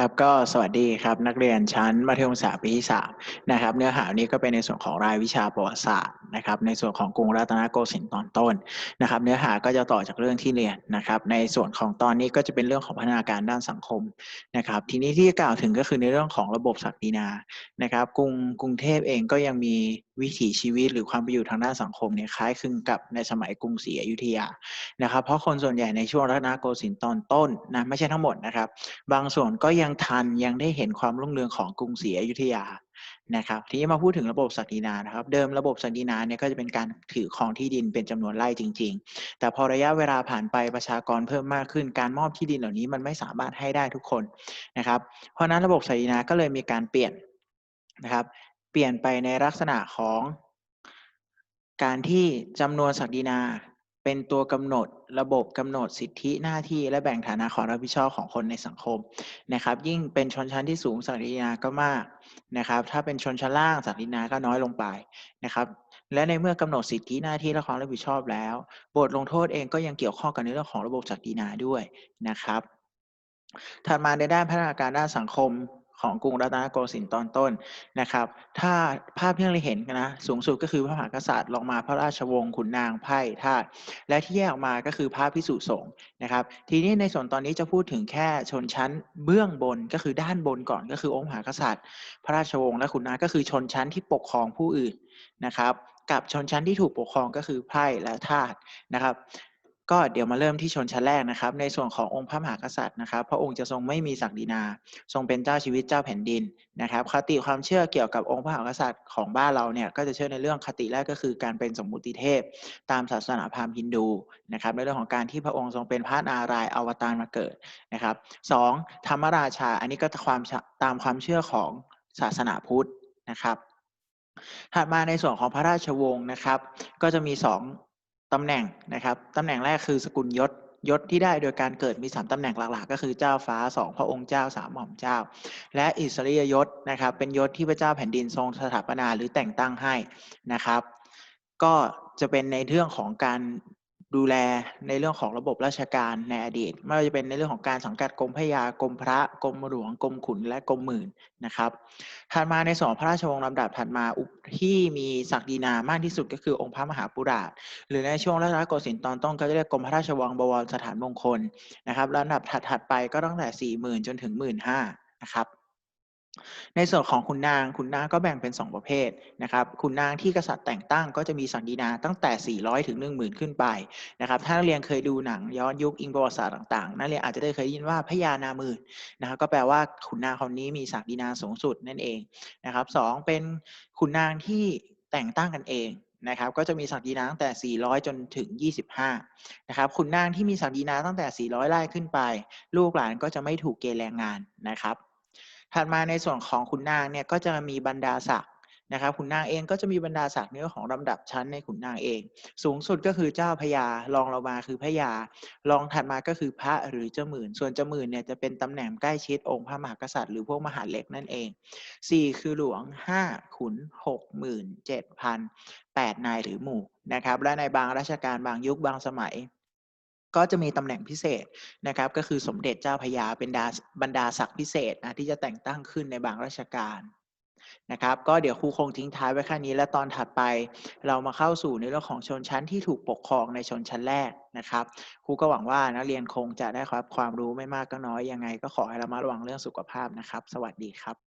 ครับก็สวัสดีครับนักเรียนชั้นมัธยมศึกษาปีที่สามนะครับเนื้อหานนี้ก็เป็นในส่วนของรายวิชาประวัติศาสตร์นะครับในส่วนของกรุงรัตนโกสินทร์ตอนต้นนะครับเนื้อหาก็จะต่อจากเรื่องที่เรียนนะครับในส่วนของตอนนี้ก็จะเป็นเรื่องของพัฒนาการด้านสังคมนะครับทีนี้ที่กล่าวถึงก็คือในเรื่องของระบบศักดินานะครับกรุงกรุงเทพเองก็ยังมีวิถีชีวิตหรือความเป็นอยู่ทางด้านสังคมเนี่ยคล้ายคลึงกับในสมัยกรุงศรีอยุธยานะครับเพราะคนส่วนใหญ่ในช่วงรัตนโกสินทร์ตอนต้นนะไม่ใช่ทั้งหมดนะครับบางส่วนก็ยังทันยังได้เห็นความรุ่งเรืองของกรุงศรีอยุธยานะครับทีนี้มาพูดถึงระบบศักดินานะครับ เดิมระบบศักดินาเนี่ยก็จะเป็นการถือครองที่ดินเป็นจำนวนไร่จริง ๆ แต่พอระยะเวลาผ่านไปประชากรเพิ่มมากขึ้น การมอบที่ดินเหล่านี้มันไม่สามารถให้ได้ทุกคนนะครับ เพราะนั้นระบบศักดินาก็เลยมีการเปลี่ยนนะครับ เปลี่ยนไปในลักษณะของการที่จำนวนศักดินา เป็นตัวกำหนดระบบกำหนดสิทธิหน้าที่และแบ่งฐานะความรับผิดชอบของคนในสังคมนะครับ ยิ่งเป็นชนชั้นที่สูงศักดินาก็มากนะครับ ถ้าเป็นชนชั้นล่างศักดินาก็น้อยลงไปนะครับ และในเมื่อกำหนดสิทธิหน้าที่และความรับผิดชอบแล้ว บทลงโทษเองก็ยังเกี่ยวข้องกับในเรื่องของระบบศักดินาด้วยนะครับถัดมาในด้านพัฒนาการด้านสังคม ของกรุงรัตนโกสินทร์ตอนต้นนะครับ ถ้าภาพที่เราเห็นนะ สูงสุดก็คือพระมหากษัตริย์ลงมาพระราชวงศ์ขุนนางไพ่ทาสและที่แยกออกมาก็คือพระพิสุสงฆ์นะครับ ทีนี้ในส่วนตอนนี้จะพูดถึงแค่ชนชั้นเบื้องบนก็คือด้านบนก่อนก็คือองค์มหากษัตริย์ พระราชวงศ์และขุนนางก็คือชนชั้นที่ปกครองผู้อื่นนะครับ กับชนชั้นที่ถูกปกครองก็คือไพ่และทาสนะครับ ก็เดี๋ยวมาเริ่มที่ชนชั้นแรกนะครับ ในส่วนขององค์พระมหากษัตริย์นะครับ พระองค์จะทรงไม่มีศักดินา ทรงเป็นเจ้าชีวิตเจ้าแผ่นดินนะครับ คติความเชื่อเกี่ยวกับองค์พระมหากษัตริย์ของบ้านเราเนี่ยก็จะเชื่อในเรื่องคติแรกก็คือการเป็นสมมุติเทพ ตามศาสนาพราหมณ์ฮินดูนะครับในเรื่องของการที่พระองค์ทรงเป็นพระนารายณ์อวตารมาเกิดนะครับสองธรรมราชาอันนี้ก็ความตามความเชื่อของศาสนาพุทธนะครับถัดมาในส่วนของพระราชวงศ์นะครับ ก็จะมีสอง ตำแหน่งนะครับตำแหน่งแรกคือสกุลยศยศที่ได้โดยการเกิดมี 3ตำแหน่งหลักๆ ก็คือเจ้าฟ้า 2 พระองค์เจ้า 3 หม่อมเจ้า และอิสริยยศนะครับเป็นยศที่พระเจ้าแผ่นดินทรงสถาปนาหรือแต่งตั้งให้นะครับ ก็จะเป็นในเรื่องของการ ดูแลในเรื่องของระบบราชการในอดีต ไม่ว่าจะเป็นในเรื่องของการสังกัดกรมพระยากรมพระกรมหลวงกรมขุนและกรมหมื่นนะครับถัดมาในส่วนพระราชวงศ์ลำดับถัดมาที่มีศักดินามากที่สุดก็คือองค์พระมหาปุราช หรือในช่วงรัชกาลโกสินทร์ตอนต้นก็จะเรียกกรมพระราชวังบวรสถานมงคลนะครับลำดับถัดๆไปก็ตั้งแต่สี่หมื่นจนถึงหมื่นห้านะครับ ในส่วนของขุนนางขุนนางก็แบ่งเป็น 2 ประเภทนะครับขุนนางที่กษัตริย์แต่งตั้งก็จะมีสักดินาตั้งแต่ 400 ถึง 10,000 ขึ้นไปนะครับถ้านักเรียนเคยดูหนังย้อนยุคอิงประวัติศาสตร์ต่างๆนักเรียนอาจจะได้เคยยินว่าพญานามื่นนะครับก็แปลว่าขุนนางคนนี้มีสักดินาสูงสุดนั่นเองนะครับสเป็นขุนนางที่แต่งตั้งกันเองนะครับก็จะมีสักดินาตั้งแต่ 400 จนถึง 25 นะครับขุนนางที่มีสักดินาตั้งแต่ 400 ไร่ขึ้นไป ลูกหลานก็จะไม่ถูกเกณฑ์แรงงานนะครับ ถัดมาในส่วนของขุนนางเนี่ยก็จะมีบรรดาศักดิ์นะครับขุนนางเองก็จะมีบรรดาศักดิ์ในเรื่อของลำดับชั้นในขุนนางเอง สูงสุดก็คือเจ้าพญารองลงมาคือพญารองถัดมาก็คือพระหรือเจ้าหมื่น ส่วนเจ้าหมื่นเนี่ยจะเป็นตำแหน่งใกล้ชิดองค์พระมหากษัตริย์หรือพวกมหาเล็กนั่นเอง 4 คือหลวง 5 ขุน6หมื่น7พัน8นายหรือหมู่นะครับและในบางราชการบางยุคบางสมัย ก็จะมีตำแหน่งพิเศษนะครับ ก็คือสมเด็จเจ้าพญาเป็นดาบรรดาศักดิ์พิเศษนะที่จะแต่งตั้งขึ้นในบางราชการนะครับ ก็เดี๋ยวครูคงทิ้งท้ายไว้แค่นี้ และตอนถัดไปเรามาเข้าสู่ในเรื่องของชนชั้นที่ถูกปกครองในชนชั้นแรกนะครับครูก็หวังว่านักเรียนคงจะได้ครับความรู้ไม่มากก็น้อยยังไง ก็ขอให้เรามาระวังเรื่องสุขภาพนะครับ สวัสดีครับ